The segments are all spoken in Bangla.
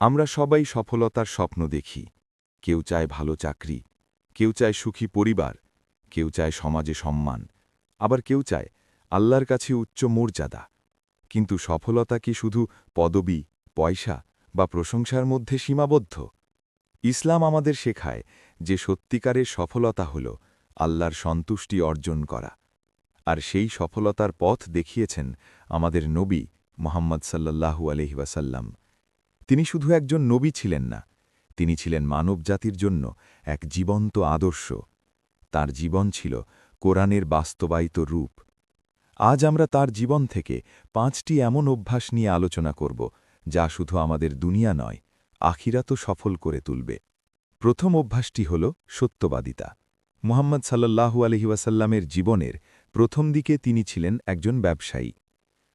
আমরা সবাই সফলতার স্বপ্ন দেখি। কেউ চায় ভালো চাকরি, কেউ চায় সুখী পরিবার, কেউ চায় সমাজে সম্মান, আবার কেউ চায় আল্লাহর কাছে উচ্চ মর্যাদা। কিন্তু সফলতা কি শুধু পদবি, পয়সা বা প্রশংসার মধ্যে সীমাবদ্ধ? ইসলাম আমাদের শেখায় যে সত্যিকারের সফলতা হল আল্লাহর সন্তুষ্টি অর্জন করা। আর সেই সফলতার পথ দেখিয়েছেন আমাদের নবী মোহাম্মদ সাল্লাল্লাহু আলহিবাসাল্লাম তিনি শুধু একজন নবী ছিলেন না, তিনি ছিলেন মানবজাতির জন্য এক জীবন্ত আদর্শ। তার জীবন ছিল কোরআনের বাস্তবায়িত রূপ। আজ আমরা তার জীবন থেকে পাঁচটি এমন অভ্যাস নিয়ে আলোচনা করব, যা শুধু আমাদের দুনিয়া নয়, আখিরাতও সফল করে তুলবে। প্রথম অভ্যাসটি হল সত্যবাদিতা। মুহাম্মদ সাল্লাল্লাহু আলহিউসাল্লামের জীবনের প্রথম দিকে তিনি ছিলেন একজন ব্যবসায়ী।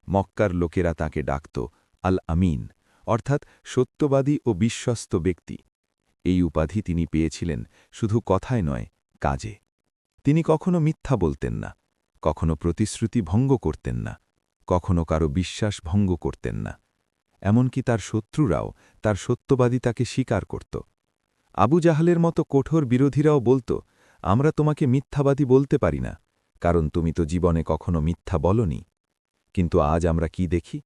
মক্কার লোকেরা তাকে ডাকত আল আমিন অর্থাৎ সত্যবাদী ও বিশ্বস্ত ব্যক্তি। এই উপাধি তিনি পেয়েছিলেন শুধু কথায় নয়, কাজে। তিনি কখনো মিথ্যা বলতেন না, কখনো প্রতিশ্রুতি ভঙ্গ করতেন না, কখনো কারও বিশ্বাস ভঙ্গ করতেন না। এমনকি তার শত্রুরাও তার সত্যবাদিতাকে স্বীকার করত। আবু জাহালের মতো কঠোর বিরোধীরাও বলত, আমরা তোমাকে মিথ্যাবাদী বলতে পারি না, কারণ তুমি তো জীবনে কখনো মিথ্যা বলনি। কিন্তু আজ আমরা কি দেখি?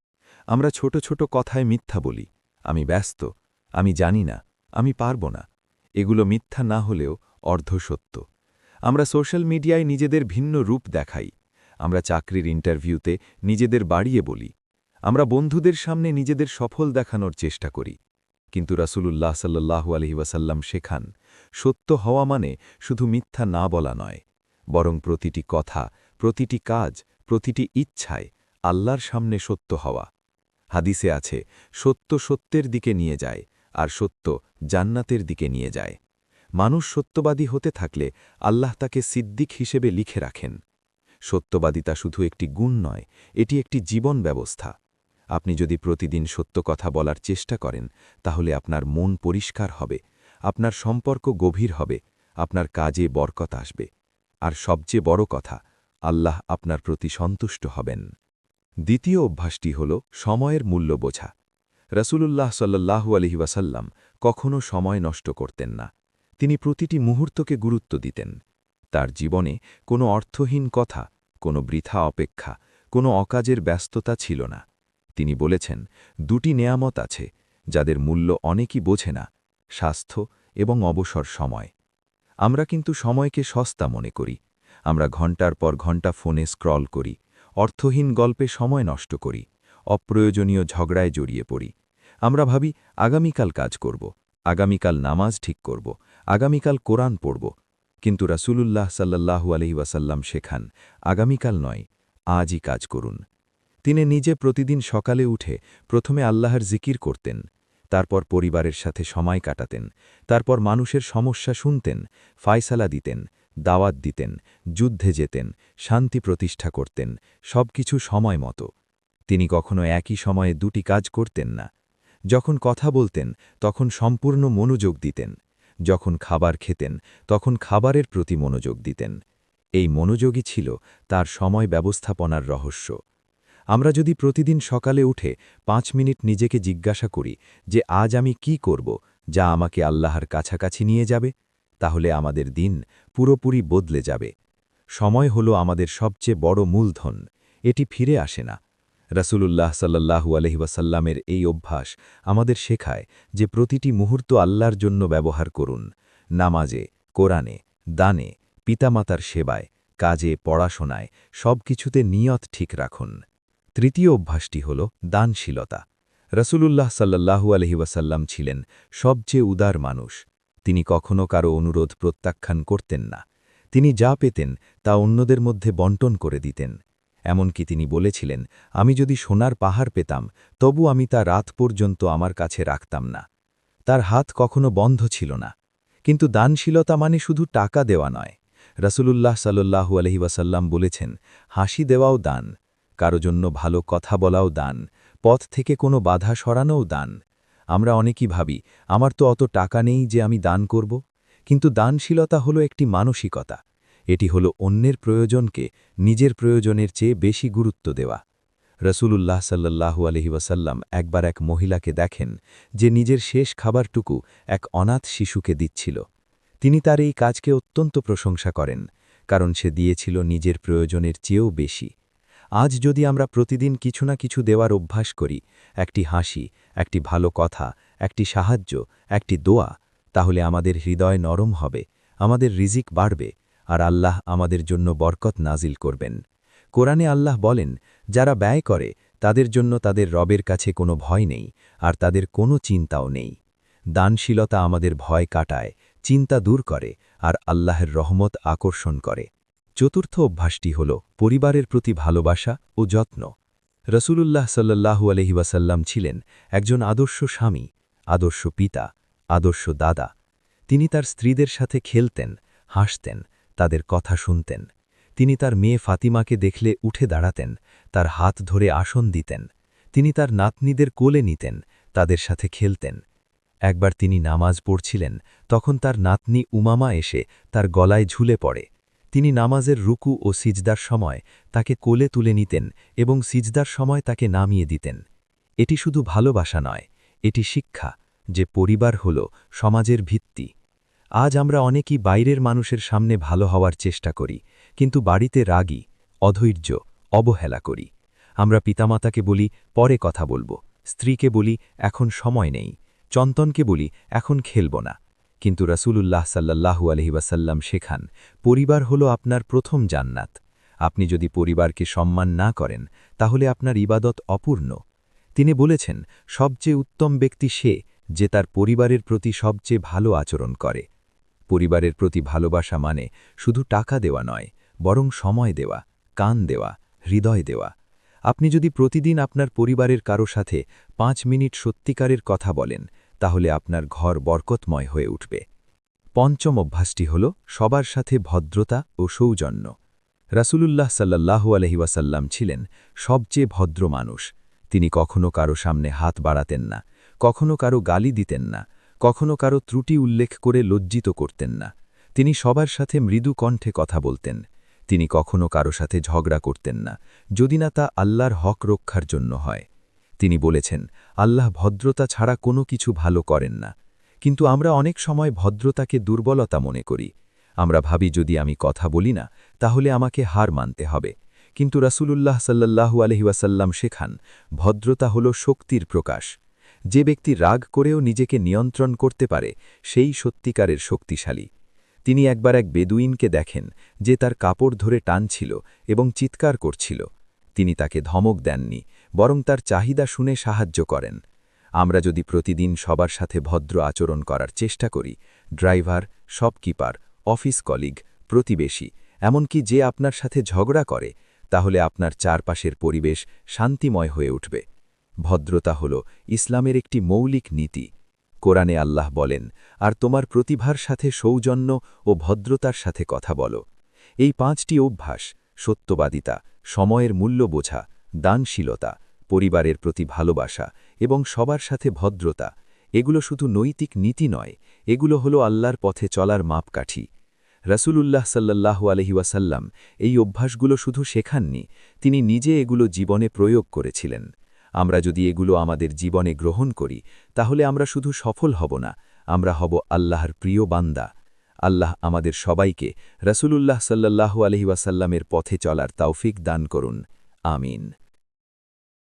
আমরা ছোট ছোট কথায় মিথ্যা বলি, আমি ব্যস্ত, আমি জানি না, আমি পারব না, এগুলো মিথ্যা না হলেও অর্ধসত্য আমরা সোশ্যাল মিডিয়ায় নিজেদের ভিন্ন রূপ দেখাই, আমরা চাকরির ইন্টারভিউতে নিজেদের বাড়িয়ে বলি, আমরা বন্ধুদের সামনে নিজেদের সফল দেখানোর চেষ্টা করি। কিন্তু রাসূলুল্লাহ সাল্লাহু আলহিবাসাল্লাম শেখান, সত্য হওয়া মানে শুধু মিথ্যা না বলা নয়, বরং প্রতিটি কথা, প্রতিটি কাজ, প্রতিটি ইচ্ছায় আল্লাহর সামনে সত্য হওয়া। হাদিসে আছে, সত্য সত্যের দিকে নিয়ে যায় আর সত্য জান্নাতের দিকে নিয়ে যায়। মানুষ সত্যবাদী হতে থাকলে আল্লাহ তাকে সিদ্দিক হিসেবে লিখে রাখেন। সত্যবাদিতা শুধু একটি গুণ নয়, এটি একটি জীবন ব্যবস্থা। আপনি যদি প্রতিদিন সত্য কথা বলার চেষ্টা করেন, তাহলে আপনার মন পরিষ্কার হবে, আপনার সম্পর্ক গভীর হবে, আপনার কাজে বরকত আসবে। আর সবচেয়ে বড় কথা, আল্লাহ আপনার প্রতি সন্তুষ্ট হবেন। দ্বিতীয় অভ্যাসটি হল সময়ের মূল্য বোঝা। রসুলুল্লাহ সাল্লাহু আলহিবাসাল্লাম কখনও সময় নষ্ট করতেন না। তিনি প্রতিটি মুহূর্তকে গুরুত্ব দিতেন। তার জীবনে কোনো অর্থহীন কথা, কোনো বৃথা অপেক্ষা, কোনো অকাজের ব্যস্ততা ছিল না। তিনি বলেছেন, দুটি নেয়ামত আছে, যাদের মূল্য অনেকই বোঝে না, স্বাস্থ্য এবং অবসর সময়। আমরা কিন্তু সময়কে সস্তা মনে করি। আমরা ঘণ্টার পর ঘণ্টা ফোনে স্ক্রল করি অর্থহীন গল্পে সময় নষ্ট করি, অপ্রয়োজনীয় ঝগড়ায় জড়িয়ে পড়ি। আমরা ভাবি, আগামীকাল কাজ করব, আগামীকাল নামাজ ঠিক করব, আগামীকাল কোরআন পড়ব। কিন্তু রাসূলুল্লাহ সাল্লাহু আলহিবাসাল্লাম শেখান, আগামীকাল নয়, আজই কাজ করুন। তিনি নিজে প্রতিদিন সকালে উঠে প্রথমে আল্লাহর জিকির করতেন, তারপর পরিবারের সাথে সময় কাটাতেন, তারপর মানুষের সমস্যা শুনতেন, ফায়সালা দিতেন দাওয়াত দিতেন, যুদ্ধে যেতেন, শান্তি প্রতিষ্ঠা করতেন সব কিছু সময় মতো। তিনি কখনো একই সময়ে দুটি কাজ করতেন না। যখন কথা বলতেন, তখন সম্পূর্ণ মনোযোগ দিতেন। যখন খাবার খেতেন, তখন খাবারের প্রতি মনোযোগ দিতেন। এই মনোযোগই ছিল তার সময় ব্যবস্থাপনার রহস্য। আমরা যদি প্রতিদিন সকালে উঠে পাঁচ মিনিট নিজেকে জিজ্ঞাসা করি যে, আজ আমি কি করব, যা আমাকে আল্লাহর কাছাকাছি নিয়ে যাবে? তাহলে আমাদের দিন পুরোপুরি বদলে যাবে। সময় হল আমাদের সবচেয়ে বড় মূলধন, এটি ফিরে আসে না। রাসূলুল্লাহ সাল্লাহু আলহিবাসাল্লামের এই অভ্যাস আমাদের শেখায় যে প্রতিটি মুহূর্ত আল্লাহর জন্য ব্যবহার করুন, নামাজে, কোরআনে, দানে, পিতামাতার সেবায়, কাজে, পড়াশোনায় সব কিছুতে নিয়ত ঠিক রাখুন। তৃতীয় অভ্যাসটি হল দানশীলতা। রসুলুল্লাহ সাল্লাহু আলহিবাসাল্লাম ছিলেন সবচেয়ে উদার মানুষ। তিনি কখনো কারও অনুরোধ প্রত্যাখ্যান করতেন না। তিনি যা পেতেন, তা অন্যদের মধ্যে বন্টন করে দিতেন। এমনকি তিনি বলেছিলেন, আমি যদি সোনার পাহাড় পেতাম, তবু আমি তা রাত পর্যন্ত আমার কাছে রাখতাম না। তার হাত কখনো বন্ধ ছিল না। কিন্তু দানশীলতা মানে শুধু টাকা দেওয়া নয়। রসুলুল্লাহ সাল্লু আলহিবাসাল্লাম বলেছেন, হাসি দেওয়াও দান, কারও জন্য ভালো কথা বলাও দান, পথ থেকে কোনো বাধা সরানোও দান। আমরা অনেকেই ভাবি, আমার তো অত টাকা নেই যে আমি দান করব। কিন্তু দানশীলতা হলো একটি মানসিকতা। এটি হলো অন্যের প্রয়োজনকে নিজের প্রয়োজনের চেয়ে বেশি গুরুত্ব দেওয়া। রসুলুল্লাহ সাল্লাহু আলহি ওয়াসাল্লাম একবার এক মহিলাকে দেখেন যে নিজের শেষ খাবারটুকু এক অনাথ শিশুকে দিচ্ছিল। তিনি তার এই কাজকে অত্যন্ত প্রশংসা করেন, কারণ সে দিয়েছিল নিজের প্রয়োজনের চেয়েও বেশি। আজ যদি আমরা প্রতিদিন কিছু না কিছু দেওয়ার অভ্যাস করি, একটি হাসি, একটি ভালো কথা, একটি সাহায্য, একটি দোয়া, তাহলে আমাদের হৃদয় নরম হবে, আমাদের রিজিক বাড়বে, আর আল্লাহ আমাদের জন্য বরকত নাজিল করবেন। কোরআনে আল্লাহ বলেন, যারা ব্যয় করে, তাদের জন্য তাদের রবের কাছে কোনো ভয় নেই, আর তাদের কোনো চিন্তাও নেই। দানশীলতা আমাদের ভয় কাটায়, চিন্তা দূর করে, আর আল্লাহের রহমত আকর্ষণ করে। চতুর্থ অভ্যাসটি হল পরিবারের প্রতি ভালোবাসা ও যত্ন। রসুলুল্লাহ সাল্লাহু আলহিবাসাল্লাম ছিলেন একজন আদর্শ স্বামী, আদর্শ পিতা, আদর্শ দাদা। তিনি তার স্ত্রীদের সাথে খেলতেন, হাসতেন, তাদের কথা শুনতেন। তিনি তার মেয়ে ফাতিমাকে দেখলে উঠে দাঁড়াতেন, তার হাত ধরে আসন দিতেন। তিনি তার নাতনিদের কোলে নিতেন, তাদের সাথে খেলতেন। একবার তিনি নামাজ পড়ছিলেন, তখন তার নাতনি উমামা এসে তার গলায় ঝুলে পড়ে। তিনি নামাজের রুকু ও সিজদার সময় তাকে কোলে তুলে নিতেন এবং সিজদার সময় তাকে নামিয়ে দিতেন। এটি শুধু ভালোবাসা নয়, এটি শিক্ষা যে পরিবার হল সমাজের ভিত্তি। আজ আমরা অনেকেই বাইরের মানুষের সামনে ভালো হওয়ার চেষ্টা করি, কিন্তু বাড়িতে রাগী, অধৈর্য, অবহেলা করি। আমরা পিতামাতাকে বলি, পরে কথা বলব। স্ত্রীকে বলি, এখন সময় নেই। চন্তনকে বলি, এখন খেলব না। কিন্তু রাসূলুল্লাহ সাল্লাহু আলহিবাসাল্লাম শেখান, পরিবার হল আপনার প্রথম জান্নাত। আপনি যদি পরিবারকে সম্মান না করেন, তাহলে আপনার ইবাদত অপূর্ণ। তিনি বলেছেন, সবচেয়ে উত্তম ব্যক্তি সে, যে তার পরিবারের প্রতি সবচেয়ে ভালো আচরণ করে। পরিবারের প্রতি ভালোবাসা মানে শুধু টাকা দেওয়া নয়, বরং সময় দেওয়া, কান দেওয়া, হৃদয় দেওয়া। আপনি যদি প্রতিদিন আপনার পরিবারের কারও সাথে পাঁচ মিনিট সত্যিকারের কথা বলেন তাহলে আপনার ঘর বরকতময় হয়ে উঠবে। পঞ্চম অভ্যাসটি হল সবার সাথে ভদ্রতা ও সৌজন্য। রাসূলুল্লাহ সাল্লাহু আলহিওয়াসাল্লাম ছিলেন সবচেয়ে ভদ্র মানুষ। তিনি কখনো কারও সামনে হাত বাড়াতেন না, কখনো কারও গালি দিতেন না, কখনো কারও ত্রুটি উল্লেখ করে লজ্জিত করতেন না। তিনি সবার সাথে মৃদু কণ্ঠে কথা বলতেন। তিনি কখনো কারও সাথে ঝগড়া করতেন না, যদি না তা আল্লাহর হক রক্ষার জন্য হয়। তিনি বলেছেন, আল্লাহ ভদ্রতা ছাড়া কোনো কিছু ভালো করেন না। কিন্তু আমরা অনেক সময় ভদ্রতাকে দুর্বলতা মনে করি। আমরা ভাবি যদি আমি কথা বলি না, তাহলে আমাকে হার মানতে হবে। কিন্তু রাসূলুল্লাহ সাল্লাহু আলহিউসাল্লাম শেখান, ভদ্রতা হল শক্তির প্রকাশ। যে ব্যক্তি রাগ করেও নিজেকে নিয়ন্ত্রণ করতে পারে, সেই সত্যিকারের শক্তিশালী। তিনি একবার এক বেদুইনকে দেখেন, যে তার কাপড় ধরে টানছিল এবং চিৎকার করছিল। তিনি তাকে ধমক দেননি, বরং তার চাহিদা শুনে সাহায্য করেন। আমরা যদি প্রতিদিন সবার সাথে ভদ্র আচরণ করার চেষ্টা করি, ড্রাইভার, শপকিপার, অফিস কলিগ, প্রতিবেশী, এমনকি যে আপনার সাথে ঝগড়া করে, তাহলে আপনার চারপাশের পরিবেশ শান্তিময় হয়ে উঠবে। ভদ্রতা হল ইসলামের একটি মৌলিক নীতি। কোরআনে আল্লাহ বলেন, আর তোমার প্রতিভার সাথে সৌজন্য ও ভদ্রতার সাথে কথা বলো। এই পাঁচটি অভ্যাস সত্যবাদিতা, সময়ের মূল্য বোঝা, দানশীলতা, পরিবারের প্রতি ভালোবাসা এবং সবার সাথে ভদ্রতা, এগুলো শুধু নৈতিক নীতি নয়, এগুলো হলো আল্লাহর পথে চলার মাপকাঠি। রাসূলুল্লাহ সাল্লাহ আলহিওয়াসাল্লাম এই অভ্যাসগুলো শুধু শেখাননি, তিনি নিজে এগুলো জীবনে প্রয়োগ করেছিলেন। আমরা যদি এগুলো আমাদের জীবনে গ্রহণ করি, তাহলে আমরা শুধু সফল হব না, আমরা হব আল্লাহর প্রিয় বান্দা। আল্লাহ আমাদের সবাইকে রসুলুল্লাহ সাল্লাহ আলহিওয়াসাল্লামের পথে চলার তাওফিক দান করুন। আমিন।